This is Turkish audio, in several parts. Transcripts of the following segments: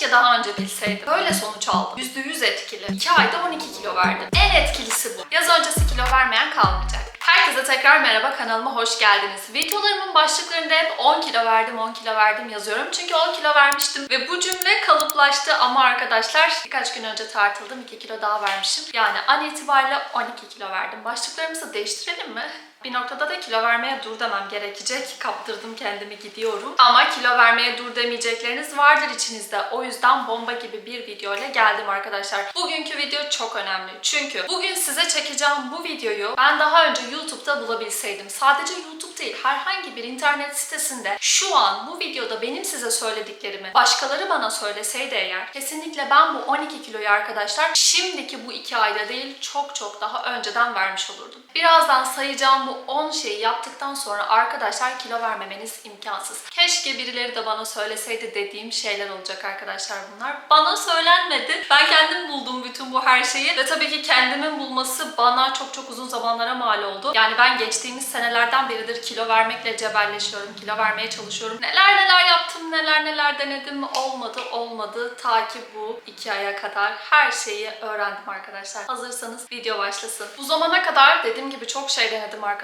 Keşke daha önce bilseydim. Böyle sonuç aldım. %100 etkili. 2 ayda 12 kilo verdim. En etkilisi bu. Yaz öncesi kilo vermeyen kalmayacak. Herkese tekrar merhaba kanalıma hoş geldiniz. Videolarımın başlıklarında hep 10 kilo verdim 10 kilo verdim yazıyorum. Çünkü 10 kilo vermiştim ve bu cümle kalıplaştı ama arkadaşlar birkaç gün önce tartıldım 2 kilo daha vermişim. Yani an itibariyle 12 kilo verdim. Başlıklarımızı değiştirelim mi? Bir noktada da kilo vermeye dur demem gerekecek. Kaptırdım kendimi gidiyorum. Ama kilo vermeye dur demeyecekleriniz vardır içinizde. O yüzden bomba gibi bir video ile geldim arkadaşlar. Bugünkü video çok önemli. Çünkü bugün size çekeceğim bu videoyu ben daha önce YouTube'da bulabilseydim. Sadece YouTube değil herhangi bir internet sitesinde şu an bu videoda benim size söylediklerimi başkaları bana söyleseydi eğer kesinlikle ben bu 12 kiloyu arkadaşlar şimdiki bu 2 ayda değil çok çok daha önceden vermiş olurdum. Birazdan sayacağım bu 10 şeyi yaptıktan sonra arkadaşlar kilo vermemeniz imkansız. Keşke birileri de bana söyleseydi dediğim şeyler olacak arkadaşlar bunlar. Bana söylenmedi. Ben kendim buldum bütün bu her şeyi ve tabii ki kendimin bulması bana çok çok uzun zamanlara mal oldu. Yani ben geçtiğimiz senelerden beridir kilo vermekle cebelleşiyorum, kilo vermeye çalışıyorum. Neler neler yaptım, neler neler denedim olmadı olmadı ta ki bu 2 aya kadar her şeyi öğrendim arkadaşlar. Hazırsanız video başlasın. Bu zamana kadar dediğim gibi çok şey denedim arkadaşlar.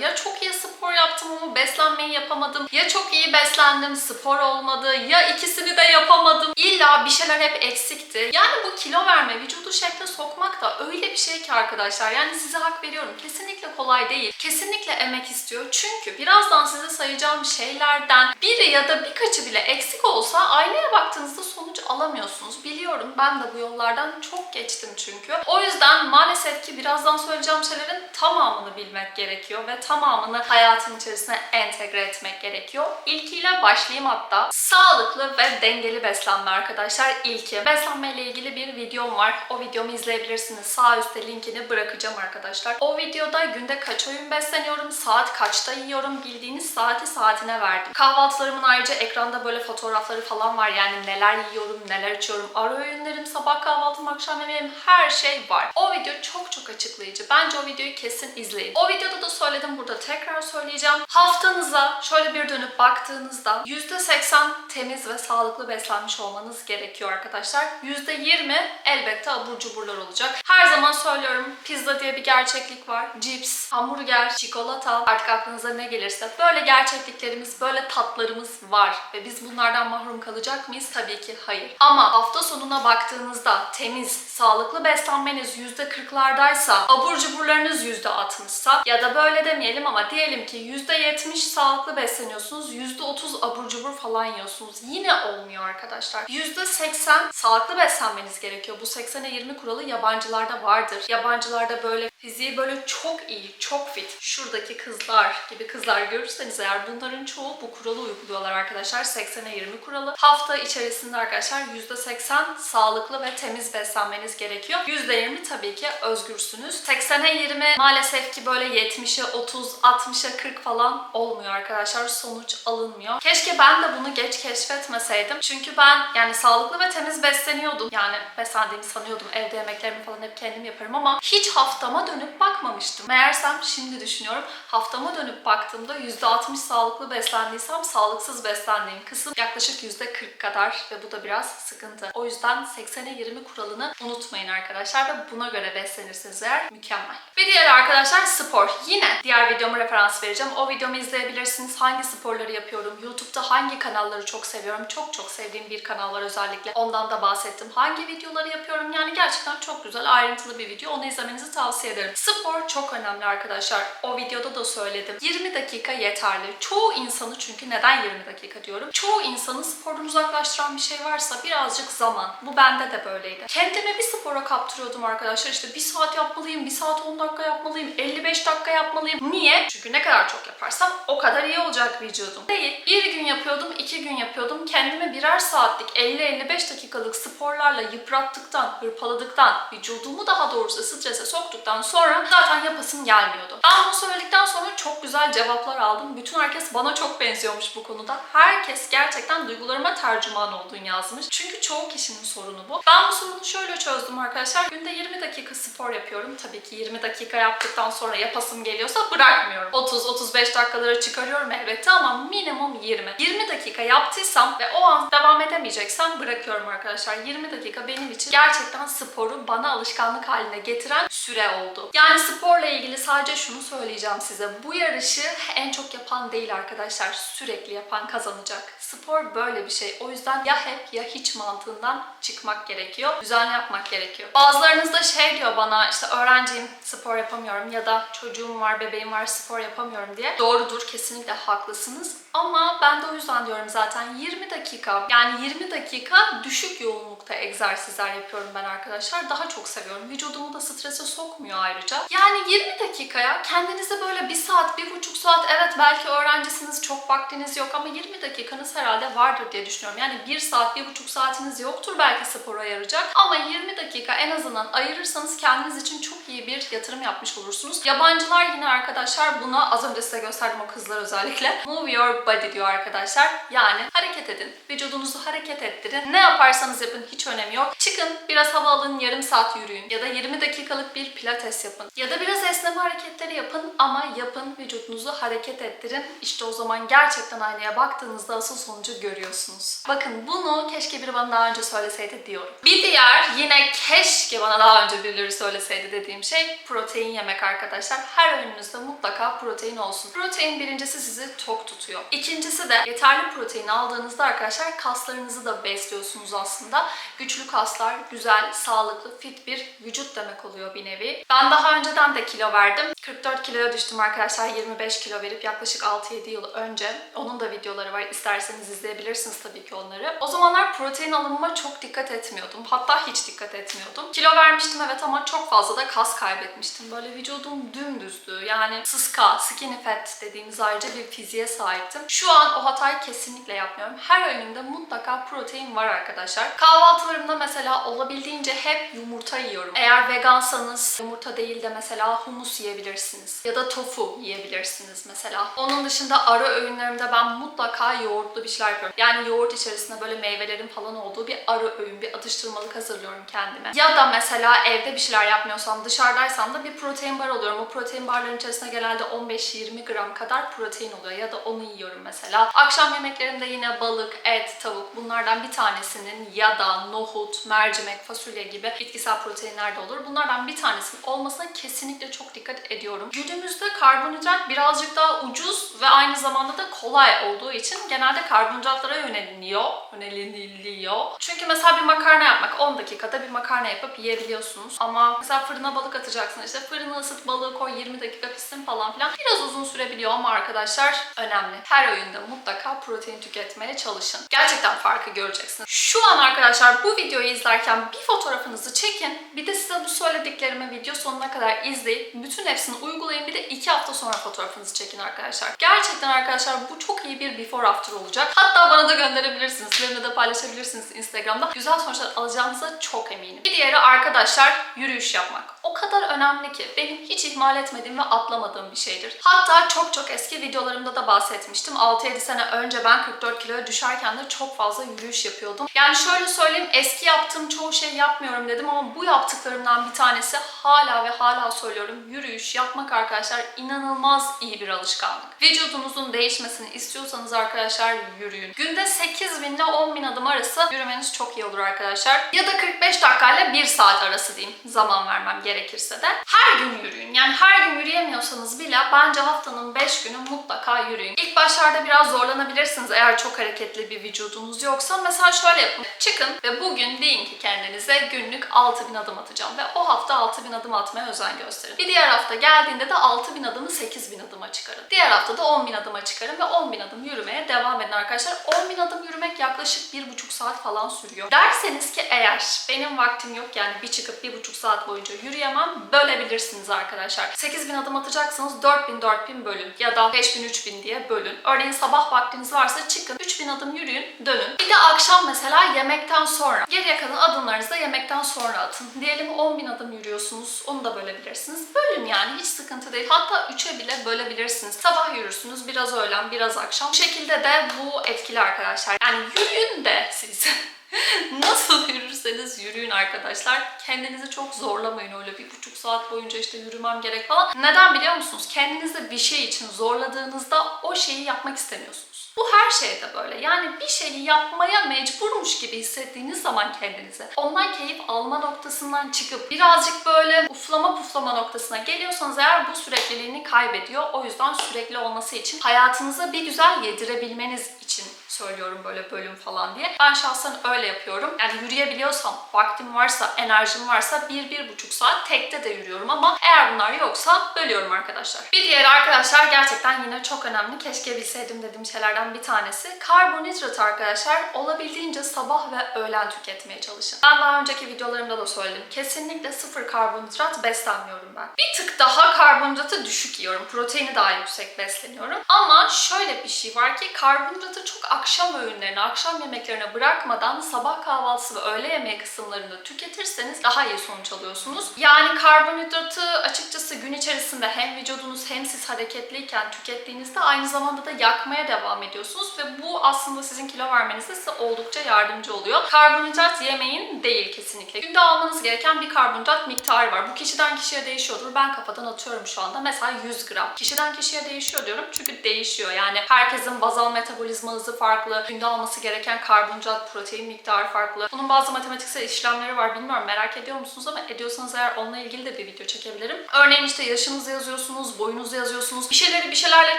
Ya çok iyi spor yaptım ama beslenmeyi yapamadım. Ya çok iyi beslendim, spor olmadı. Ya ikisini de yapamadım. İlla bir şeyler hep eksikti. Yani bu kilo verme, vücudu şekle sokmak da öyle bir şey ki arkadaşlar. Yani size hak veriyorum. Kesinlikle kolay değil. Kesinlikle emek istiyor. Çünkü birazdan size sayacağım şeylerden biri ya da birkaçı bile eksik olsa aynaya baktığınızda sonuç alamıyorsunuz. Biliyorum ben de bu yollardan çok geçtim çünkü. O yüzden maalesef ki birazdan söyleyeceğim şeylerin tamamını bilmek gerekiyor ve tamamını hayatın içerisine entegre etmek gerekiyor. İlkiyle başlayayım hatta. Sağlıklı ve dengeli beslenme arkadaşlar. İlki. Beslenme ile ilgili bir videom var. O videomu izleyebilirsiniz. Sağ üstte linkini bırakacağım arkadaşlar. O videoda günde kaç öğün besleniyorum, saat kaçta yiyorum bildiğiniz saati saatine verdim. Kahvaltılarımın ayrıca ekranda böyle fotoğrafları falan var. Yani neler yiyorum, neler içiyorum, ara öğünlerim, sabah kahvaltım, akşam yemeğim her şey var. O video çok çok açıklayıcı. Bence o videoyu kesin izleyin. O videoda da söyledim burada tekrar söyleyeceğim. Haftanıza şöyle bir dönüp baktığınızda %80 temiz ve sağlıklı beslenmiş olmanız gerekiyor arkadaşlar. %20 elbette abur cuburlar olacak. Her zaman söylüyorum pizza diye bir gerçeklik var. Cips, hamburger, çikolata artık aklınıza ne gelirse böyle gerçekliklerimiz, böyle tatlarımız var. Ve biz bunlardan mahrum kalacak mıyız? Tabii ki hayır. Ama hafta sonuna baktığınızda temiz, sağlıklı beslenmeniz %40'lardaysa, abur cuburlarınız %60'sa ya da böyle demeyelim ama diyelim ki %70 sağlıklı besleniyorsunuz, %30 abur cubur falan yiyorsunuz. Yine olmuyor arkadaşlar. %80 sağlıklı beslenmeniz gerekiyor. Bu 80'e 20 kuralı yabancılarda vardır. Yabancılarda böyle fiziği böyle çok iyi, çok fit. Şuradaki kızlar gibi kızlar görürseniz eğer bunların çoğu bu kuralı uyguluyorlar arkadaşlar. 80'e 20 kuralı. Hafta içerisinde arkadaşlar %80 sağlıklı ve temiz beslenmeniz gerekiyor. %20 tabii ki özgürsünüz. 80'e 20 maalesef ki böyle 70'e 30, 60'a 40 falan olmuyor arkadaşlar. Sonuç alınmıyor. Keşke ben de bunu geç keşfetmeseydim. Çünkü ben yani sağlıklı ve temiz besleniyordum. Yani beslendiğimi sanıyordum. Evde yemeklerimi falan hep kendim yaparım ama hiç haftama dönüp bakmamıştım. Meğersem şimdi düşünüyorum. Haftama dönüp baktığımda %60 sağlıklı beslendiysem sağlıksız beslendiğim kısım yaklaşık %40 kadar ve bu da biraz sıkıntı. O yüzden 80'e 20 kuralını unutmayın arkadaşlar ve buna göre beslenirseniz eğer mükemmel. Bir diğer arkadaşlar spor. Yine diğer videomu referans vereceğim. O videomu izleyebilirsiniz. Hangi sporları yapıyorum? YouTube'da hangi kanalları çok seviyorum? Çok çok sevdiğim bir kanal var özellikle. Ondan da bahsettim. Hangi videoları yapıyorum? Yani gerçekten çok güzel, ayrıntılı bir video. Onu izlemenizi tavsiye ederim. Spor çok önemli arkadaşlar. O videoda da söyledim. 20 dakika yeterli. Çoğu insanı çünkü neden 20 dakika diyorum? Çoğu insanı spordan uzaklaştıran bir şey varsa birazcık zaman. Bu bende de böyleydi. Kendime bir spora kaptırıyordum arkadaşlar. İşte bir saat yapmalıyım, bir saat 10 dakika yapmalıyım, 55 dakika yapmalıyım. Niye? Çünkü ne kadar çok yaparsam o kadar iyi olacak vücudum. Değil. Bir gün yapıyordum, iki gün yapıyordum. Kendime birer saatlik 50-55 dakikalık sporlarla yıprattıktan, hırpaladıktan, vücudumu daha doğrusu strese soktuktan sonra zaten yapasım gelmiyordu. Ben bunu söyledikten sonra çok güzel cevaplar aldım. Bütün herkes bana çok benziyormuş bu konuda. Herkes gerçekten duygularıma tercüman olduğunu yazmış. Çünkü çoğu kişinin sorunu bu. Ben bu sorunu şöyle çözdüm arkadaşlar. Günde 20 dakika spor yapıyorum. Tabii ki 20 dakika yaptıktan sonra yapasım geliyorsa bırakmıyorum. 30-35 dakikaları çıkarıyorum elbette ama minimum 20. 20 dakika yaptıysam ve o an devam edemeyeceksem bırakıyorum arkadaşlar. 20 dakika benim için gerçekten sporu bana alışkanlık haline getiren süre oldu. Yani sporla ilgili sadece şunu söyleyeceğim size. Bu yarışı en çok yapan değil arkadaşlar. Sürekli yapan kazanacak. Spor böyle bir şey. O yüzden ya hep ya hiç mantığından çıkmak gerekiyor. Düzenli yapmak gerekiyor. Bazılarınız da şey diyor bana işte öğrenciyim spor yapamıyorum ya da çocuğum var bebeğim var spor yapamıyorum diye. Doğrudur kesinlikle haklısınız. Ama ben de o yüzden diyorum zaten 20 dakika yani 20 dakika düşük yoğunlukta egzersizler yapıyorum ben arkadaşlar. Daha çok seviyorum. Vücudumu da strese sokmuyor ayrıca. Yani 20 dakikaya kendinize böyle bir saat, bir buçuk saat evet belki öğrencisiniz çok vaktiniz yok ama 20 dakikanız herhalde vardır diye düşünüyorum. Yani bir saat, bir buçuk saatiniz yoktur belki spora ayıracak ama 20 dakika en azından ayırırsanız kendiniz için çok iyi bir yatırım yapmış olursunuz. Yabancılar yine arkadaşlar buna az önce size gösterdim o kızlar özellikle. Move your body diyor arkadaşlar. Yani hareket edin. Vücudunuzu hareket ettirin. Ne yaparsanız yapın hiç önemi yok. Çıkın biraz hava alın yarım saat yürüyün. Ya da 20 dakikalık bir pilates yapın. Ya da biraz esneme hareketleri yapın ama yapın vücudunuzu hareket ettirin. İşte o zaman gerçekten aynaya baktığınızda asıl sonucu görüyorsunuz. Bakın bunu keşke biri bana daha önce söyleseydi diyorum. Bir diğer yine keşke bana daha önce birileri söyleseydi dediğim şey protein yemek arkadaşlar. Her öğününüzde mutlaka protein olsun. Protein birincisi sizi tok tutuyor. İkincisi de yeterli protein aldığınızda arkadaşlar kaslarınızı da besliyorsunuz aslında. Güçlü kaslar, güzel, sağlıklı, fit bir vücut demek oluyor bir nevi. Ben daha önceden de kilo verdim. 44 kiloya düştüm arkadaşlar. 25 kilo verip yaklaşık 6-7 yıl önce. Onun da videoları var. İsterseniz izleyebilirsiniz tabii ki onları. O zamanlar protein alımıma çok dikkat etmiyordum. Hatta hiç dikkat etmiyordum. Kilo vermiştim evet ama çok fazla da kas kaybetmiştim. Böyle vücudum dümdüzdü. Yani sıska, skinny fat dediğimiz ayrıca bir fiziğe sahiptim. Şu an o hatayı kesinlikle yapmıyorum. Her öğünümde mutlaka protein var arkadaşlar. Kahvaltılarımda mesela olabildiğince hep yumurta yiyorum. Eğer vegansanız yumurta değil de mesela humus yiyebilirsiniz. Ya da tofu yiyebilirsiniz mesela. Onun dışında ara öğünlerimde ben mutlaka yoğurtlu bir şeyler yapıyorum. Yani yoğurt içerisinde böyle meyvelerin falan olduğu bir ara öğün, bir atıştırmalık hazırlıyorum kendime. Ya da mesela evde bir şeyler yapmıyorsam, dışarıdaysam da bir protein bar alıyorum. O protein barların içerisinde genelde 15-20 gram kadar protein oluyor ya da onu yiyorum mesela. Akşam yemeklerinde yine balık, et, tavuk bunlardan bir tanesinin ya da nohut, mercimek, fasulye gibi bitkisel proteinler de olur. Bunlardan bir tanesinin olmasına kesinlikle çok dikkat ediyorum. Günümüzde karbonhidrat birazcık daha ucuz ve aynı zamanda da kolay olduğu için genelde karbonhidratlara yöneliniyor. Yöneliliyor. Çünkü mesela bir makarna yapmak 10 dakikada bir makarna yapıp yiyebiliyorsunuz. Ama mesela fırına balık atacaksın işte fırını ısıt balığı koy 20 dakika pişsin falan filan. Biraz uzun sürebiliyor ama arkadaşlar önemli. Her öğünde mutlaka protein tüketmeye çalışın. Gerçekten farkı göreceksiniz. Şu an arkadaşlar bu videoyu izlerken bir fotoğrafınızı çekin. Bir de size bu söylediklerimi video sonuna kadar izleyin. Bütün hepsini uygulayın. Bir de 2 hafta sonra fotoğrafınızı çekin arkadaşlar. Gerçekten arkadaşlar bu çok iyi bir before after olacak. Hatta bana da gönderebilirsiniz. Benimle de paylaşabilirsiniz Instagram'da. Güzel sonuçlar alacağınıza çok eminim. Bir diğeri arkadaşlar yürüyüş yapmak. O kadar önemli ki benim hiç ihmal etmediğim ve atlamadığım bir şeydir. Hatta çok çok eski videolarımda da bahsetmiştim. 6-7 sene önce ben 44 kiloya düşerken de çok fazla yürüyüş yapıyordum. Yani şöyle söyleyeyim eski yaptığım çoğu şey yapmıyorum dedim ama bu yaptıklarımdan bir tanesi hala ve hala söylüyorum. Yürüyüş yapmak arkadaşlar inanılmaz iyi bir alışkanlık. Vücudunuzun değişmesini istiyorsanız arkadaşlar yürüyün. Günde 8 bin ile 10 bin adım arası yürümeniz çok iyi olur arkadaşlar. Ya da 45 dakikayla 1 saat arası diyeyim zaman vermem gerekirse de. Her gün yürüyün. Yani her gün yürüyemiyorsanız bile bence haftanın 5 günü mutlaka yürüyün. İlk başlarda biraz zorlanabilirsiniz eğer çok hareketli bir vücudunuz yoksa. Mesela şöyle yapın. Çıkın ve bugün deyin ki kendinize günlük 6000 adım atacağım ve o hafta 6000 adım atmaya özen gösterin. Bir diğer hafta geldiğinde de 6000 adımı 8000 adıma çıkarın. Diğer hafta da 10.000 adıma çıkarın ve 10.000 adım yürümeye devam edin arkadaşlar. 10.000 adım yürümek yaklaşık 1,5 saat falan sürüyor. Derseniz ki eğer benim vaktim yok yani bir çıkıp 1,5 saat boyunca yürüyemem bölebilirsiniz arkadaşlar. 8000 adım atacaksanız 4000 4000 bölün ya da 5000 3000 diye bölün. Örneğin sabah vaktiniz varsa çıkın 3000 adım yürüyün dönün. Bir de akşam mesela yemekten sonra. Geriye kalan adımlarınızı da yemekten sonra atın. Diyelim 10.000 adım yürüyorsunuz onu da bölebilirsiniz. Bölün yani hiç sıkıntı değil. Hatta 3'e bile bölebilirsiniz. Sabah yürürsünüz biraz öğlen biraz akşam. Bu şekilde de bu etkili arkadaşlar. Yani yürüyün de siz. Nasıl yürürseniz yürüyün arkadaşlar. Kendinizi çok zorlamayın öyle bir buçuk saat boyunca işte yürümem gerek falan. Neden biliyor musunuz? Kendinizi bir şey için zorladığınızda o şeyi yapmak istemiyorsunuz. Bu her şeyde böyle. Yani bir şeyi yapmaya mecburmuş gibi hissettiğiniz zaman kendinizi ondan keyif alma noktasından çıkıp birazcık böyle uflama puflama noktasına geliyorsanız eğer bu sürekliliğini kaybediyor. O yüzden sürekli olması için hayatınıza bir güzel yedirebilmeniz için söylüyorum böyle bölüm falan diye. Ben şahsen öyle yapıyorum. Yani yürüyebiliyorsam, vaktim varsa, enerjim varsa bir, bir buçuk saat tekte de yürüyorum ama eğer bunlar yoksa bölüyorum arkadaşlar. Bir diğer arkadaşlar gerçekten yine çok önemli. Keşke bilseydim dediğim şeylerden bir tanesi. Karbonhidrat arkadaşlar olabildiğince sabah ve öğlen tüketmeye çalışın. Ben daha önceki videolarımda da söyledim. Kesinlikle sıfır karbonhidrat beslenmiyorum ben. Bir tık daha karbonhidratı düşük yiyorum. Proteini daha yüksek besleniyorum. Ama şöyle bir şey var ki karbonhidratı çok akşam öğünlerine, akşam yemeklerine bırakmadan sabah kahvaltısı ve öğle yemeği kısımlarında tüketirseniz daha iyi sonuç alıyorsunuz. Yani karbonhidratı açıkçası gün içerisinde hem vücudunuz hem siz hareketliyken tükettiğinizde aynı zamanda da yakmaya devam ediyorsunuz ve bu aslında sizin kilo vermenizde size oldukça yardımcı oluyor. Karbonhidrat yemeyin değil kesinlikle. Günde almanız gereken bir karbonhidrat miktarı var. Bu kişiden kişiye değişiyordur. Ben kafadan atıyorum şu anda. Mesela 100 gram. Kişiden kişiye değişiyor diyorum çünkü değişiyor. Yani herkesin bazal metabolizma hızı farklı. Günde alması gereken karbonhidrat, protein miktarı farklı. Bunun bazı matematiksel işlemleri var. Bilmiyorum merak ediyor musunuz ama ediyorsanız eğer onunla ilgili de bir video çekebilirim. Örneğin işte yaşınızı yazıyorsunuz, boyunuzu yazıyorsunuz. Bir şeyleri bir şeylerle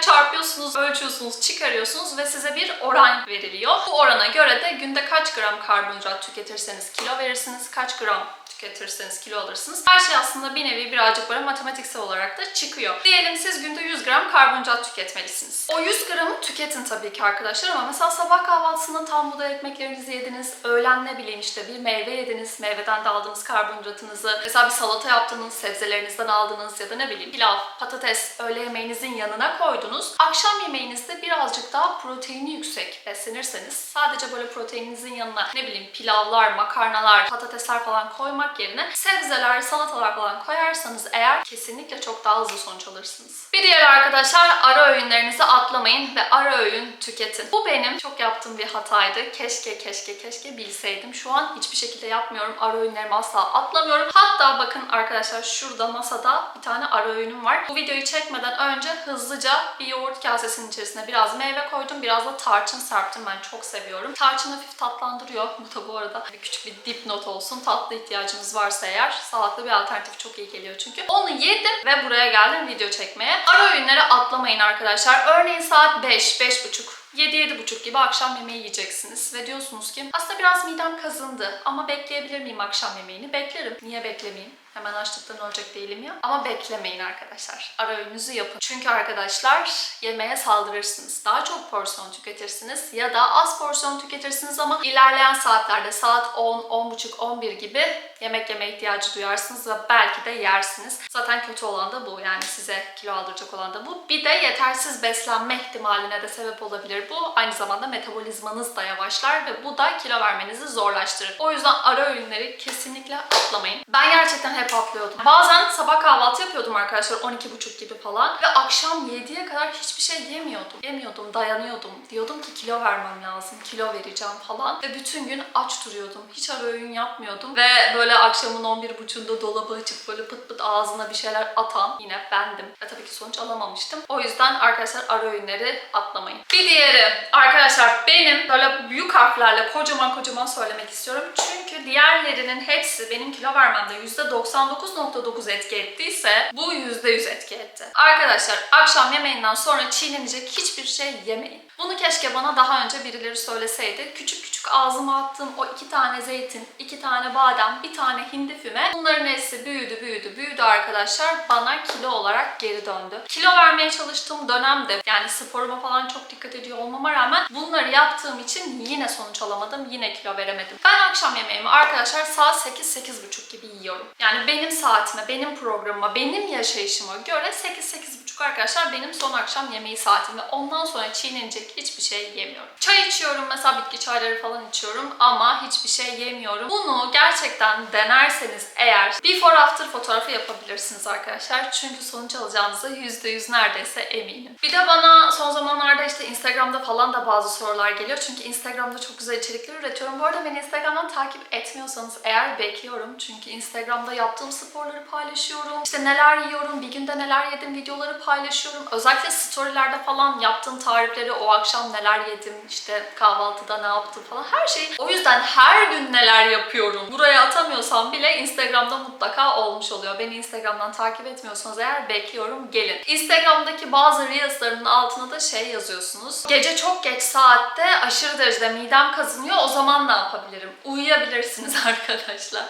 çarpıyorsunuz, ölçüyorsunuz, çıkarıyorsunuz ve size bir oran veriliyor. Bu orana göre de günde kaç gram karbonhidrat tüketirseniz kilo verirsiniz, kaç gram tüketirseniz kilo alırsınız. Her şey aslında bir nevi birazcık böyle matematiksel olarak da çıkıyor. Diyelim siz günde 100 gram karbonhidrat tüketmelisiniz. O 100 gramı tüketin tabii ki arkadaşlar ama mesela sabah kahvaltısında tam buğday ekmeklerinizi yediniz, öğlen ne bileyim işte bir meyve yediniz, meyveden de aldığınız karbonhidratınızı, mesela bir salata yaptınız, sebzelerinizden aldınız ya da ne bileyim pilav, patates öğle yemeğinizin yanına koydunuz. Akşam yemeğinizde birazcık daha proteini yüksek beslenirseniz sadece böyle proteininizin yanına ne bileyim pilavlar, makarnalar, patatesler falan koymak yerine sebzeler, salatalar falan koyarsanız eğer kesinlikle çok daha hızlı sonuç alırsınız. Bir diğer arkadaşlar ara öğünlerinizi atlamayın ve ara öğün tüketin. Bu benim çok yaptığım bir hataydı. Keşke keşke keşke bilseydim. Şu an hiçbir şekilde yapmıyorum. Ara öğünlerimi asla atlamıyorum. Hatta bakın arkadaşlar şurada masada bir tane ara öğünüm var. Bu videoyu çekmeden önce hızlıca bir yoğurt kasesinin içerisine biraz meyve koydum. Biraz da tarçın serptim. Ben çok seviyorum. Tarçın hafif tatlandırıyor. Bu da bu arada bir küçük bir dipnot olsun. Tatlı ihtiyacınız varsa eğer sağlıklı bir alternatif çok iyi geliyor çünkü. Onu yedim ve buraya geldim video çekmeye. Ara öğünlere atlamayın arkadaşlar. Örneğin saat 5, 5.30 7-7.30 gibi akşam yemeği yiyeceksiniz ve diyorsunuz ki aslında biraz midem kazındı ama bekleyebilir miyim akşam yemeğini? Beklerim. Niye beklemeyeyim? Hemen açlıktan olacak değilim ya. Ama beklemeyin arkadaşlar. Ara öğününüzü yapın. Çünkü arkadaşlar yemeğe saldırırsınız. Daha çok porsiyon tüketirsiniz ya da az porsiyon tüketirsiniz ama ilerleyen saatlerde saat 10, 10.30, 11 gibi yemek yeme ihtiyacı duyarsınız ve belki de yersiniz. Zaten kötü olan da bu. Yani size kilo aldıracak olan da bu. Bir de yetersiz beslenme ihtimaline de sebep olabilir bu. Aynı zamanda metabolizmanız da yavaşlar ve bu da kilo vermenizi zorlaştırır. O yüzden ara öğünleri kesinlikle atlamayın. Ben gerçekten hep atlıyordum. Bazen sabah kahvaltı yapıyordum arkadaşlar 12.30 gibi falan ve akşam 7'ye kadar hiçbir şey yemiyordum. Yemiyordum, dayanıyordum. Diyordum ki kilo vermem lazım, kilo vereceğim falan. Ve bütün gün aç duruyordum. Hiç ara öğün yapmıyordum. Ve böyle akşamın 11.30'unda dolabı açıp böyle pıt pıt ağzına bir şeyler atan yine bendim. Ve tabii ki sonuç alamamıştım. O yüzden arkadaşlar ara öğünleri atlamayın. Bir diğeri arkadaşlar benim böyle büyük harflerle kocaman kocaman söylemek istiyorum. Çünkü diğerlerinin hepsi benim kilo vermemde %99.9 etki ettiyse bu %100 etki etti. Arkadaşlar akşam yemeğinden sonra çiğnenecek hiçbir şey yemeyin. Bunu keşke bana daha önce birileri söyleseydi. Küçük küçük ağzıma attığım o iki tane zeytin, iki tane badem, bir tane hindi füme. Bunların hepsi büyüdü, büyüdü, büyüdü arkadaşlar. Bana kilo olarak geri döndü. Kilo vermeye çalıştığım dönemde yani sporuma falan çok dikkat ediyor olmama rağmen bunları yaptığım için yine sonuç alamadım. Yine kilo veremedim. Ben akşam yemeğimi arkadaşlar saat 8-8.30 gibi yiyorum. Yani benim saatime, benim programıma, benim yaşayışıma göre 8-8.30 arkadaşlar benim son akşam yemeği saatim ondan sonra çiğnenecek hiçbir şey yemiyorum. Çay içiyorum mesela bitki çayları falan içiyorum ama hiçbir şey yemiyorum. Bunu gerçekten denerseniz eğer before after fotoğrafı yapabilirsiniz arkadaşlar. Çünkü sonuç alacağınızı %100 neredeyse eminim. Bir de bana son zamanlarda işte Instagram'da falan da bazı sorular geliyor. Çünkü Instagram'da çok güzel içerikler üretiyorum. Bu arada beni Instagram'dan takip etmiyorsanız eğer bekliyorum. Çünkü Instagram'da yaptığım sporları paylaşıyorum. İşte neler yiyorum, bir günde neler yedim videoları paylaşıyorum. Özellikle storylerde falan yaptığım tarifleri, o akşam neler yedim, işte kahvaltıda ne yaptım falan her şeyi. O yüzden her gün neler yapıyorum. Buraya atamıyorsam bile Instagram'da mutlaka olmuş oluyor. Beni Instagram'dan takip etmiyorsanız eğer bekliyorum gelin. Instagram'daki bazı Reels'larının altına da şey yazıyorsunuz. Gece çok geç saatte aşırı derecede midem kazınıyor. O zaman ne yapabilirim? Uyuyabilirsiniz arkadaşlar.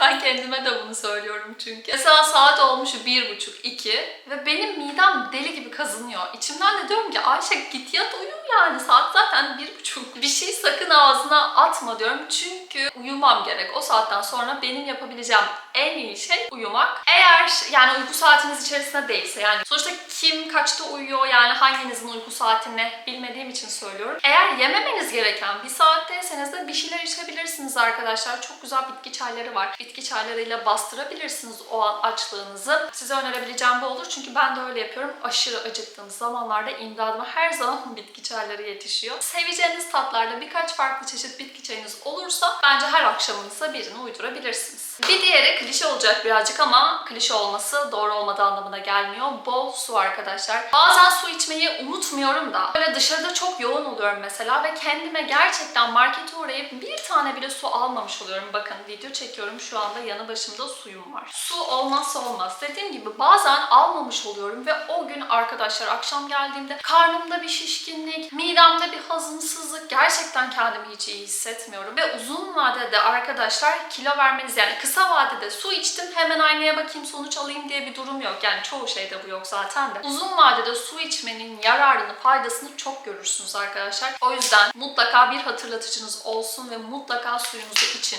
ben kendime de bunu söylüyorum çünkü. Mesela saat olmuş bir buçuk, iki ve benim midem deli gibi kazınıyor. İçimden de diyorum ki Ayşe git yat uyu yani saat zaten bir buçuk. Bir şey sakın ağzına atma diyorum çünkü uyumam gerek. O saatten sonra benim yapabileceğim en iyi şey uyumak. Eğer yani uyku saatiniz içerisinde değilse yani sonuçta kim kaçta uyuyor yani hanginizin uyku saatini bilmediğim için söylüyorum. Eğer yememeniz gereken bir saatteyseniz de bir şeyler içebilirsiniz arkadaşlar. Çok güzel bitki çayları var. Bitki çaylarıyla bastırabilirsiniz o an açlığınızı. Size önerebileceğim bu olur çünkü ben de öyle yapıyorum. Aşırı acıktığım zamanlarda imdadıma her zaman bitki çayları yetişiyor. Seveceğiniz tatlarda birkaç farklı çeşit bitki çayınız olursa bence her akşamınıza birini uydurabilirsiniz. Bir diğeri klişe olacak birazcık ama klişe olması doğru olmadığı anlamına gelmiyor. Bol su arkadaşlar. Bazen su içmeyi unutmuyorum da. Böyle dışarıda çok yoğun oluyorum mesela ve kendime gerçekten markete uğrayıp bir tane bile su almamış oluyorum. Bakın video çekiyorum şu anda yanı başımda suyum var. Su olmazsa olmaz. Dediğim gibi bazen almamış oluyorum ve o gün arkadaşlar akşam geldiğimde karnımda bir şişkinlik, midemde bir hazımsızlık gerçekten kendimi hiç iyi hissetmiyorum. Ve uzun vadede arkadaşlar kilo vermeniz yani kısa vadede su içtim hemen aynaya bakayım sonuç alayım diye bir durum yok. Yani çoğu şeyde bu yok zaten de. Uzun vadede su içmenin yararını, faydasını çok görürsünüz arkadaşlar. O yüzden mutlaka bir hatırlatıcınız olsun ve mutlaka suyunuzu için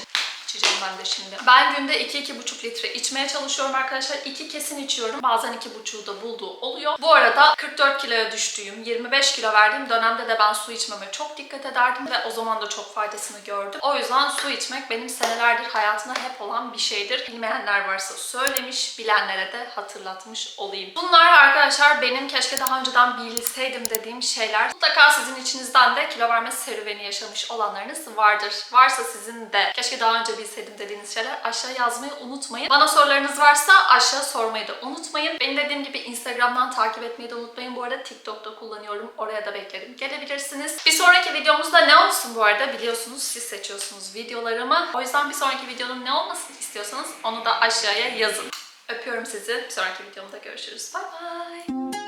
içeceğim ben de şimdi. Ben günde 2-2,5 litre içmeye çalışıyorum arkadaşlar. 2 kesin içiyorum. Bazen 2,5'u da bulduğu oluyor. Bu arada 44 kiloya düştüğüm, 25 kilo verdiğim dönemde de ben su içmeme çok dikkat ederdim ve o zaman da çok faydasını gördüm. O yüzden su içmek benim senelerdir hayatımda hep olan bir şeydir. Bilmeyenler varsa söylemiş, bilenlere de hatırlatmış olayım. Bunlar arkadaşlar benim keşke daha önceden bilseydim dediğim şeyler. Mutlaka sizin içinizden de kilo verme serüveni yaşamış olanlarınız vardır. Varsa sizin de keşke daha önce bilseydim dediğiniz şeyler aşağı yazmayı unutmayın. Bana sorularınız varsa aşağı sormayı da unutmayın. Benim dediğim gibi Instagram'dan takip etmeyi de unutmayın. Bu arada TikTok'ta kullanıyorum. Oraya da beklerim. Gelebilirsiniz. Bir sonraki videomuzda ne olsun bu arada biliyorsunuz siz seçiyorsunuz videolarımı. O yüzden bir sonraki videonun ne olmasını istiyorsanız onu da aşağıya yazın. Öpüyorum sizi. Bir sonraki videomda görüşürüz. Bay bay.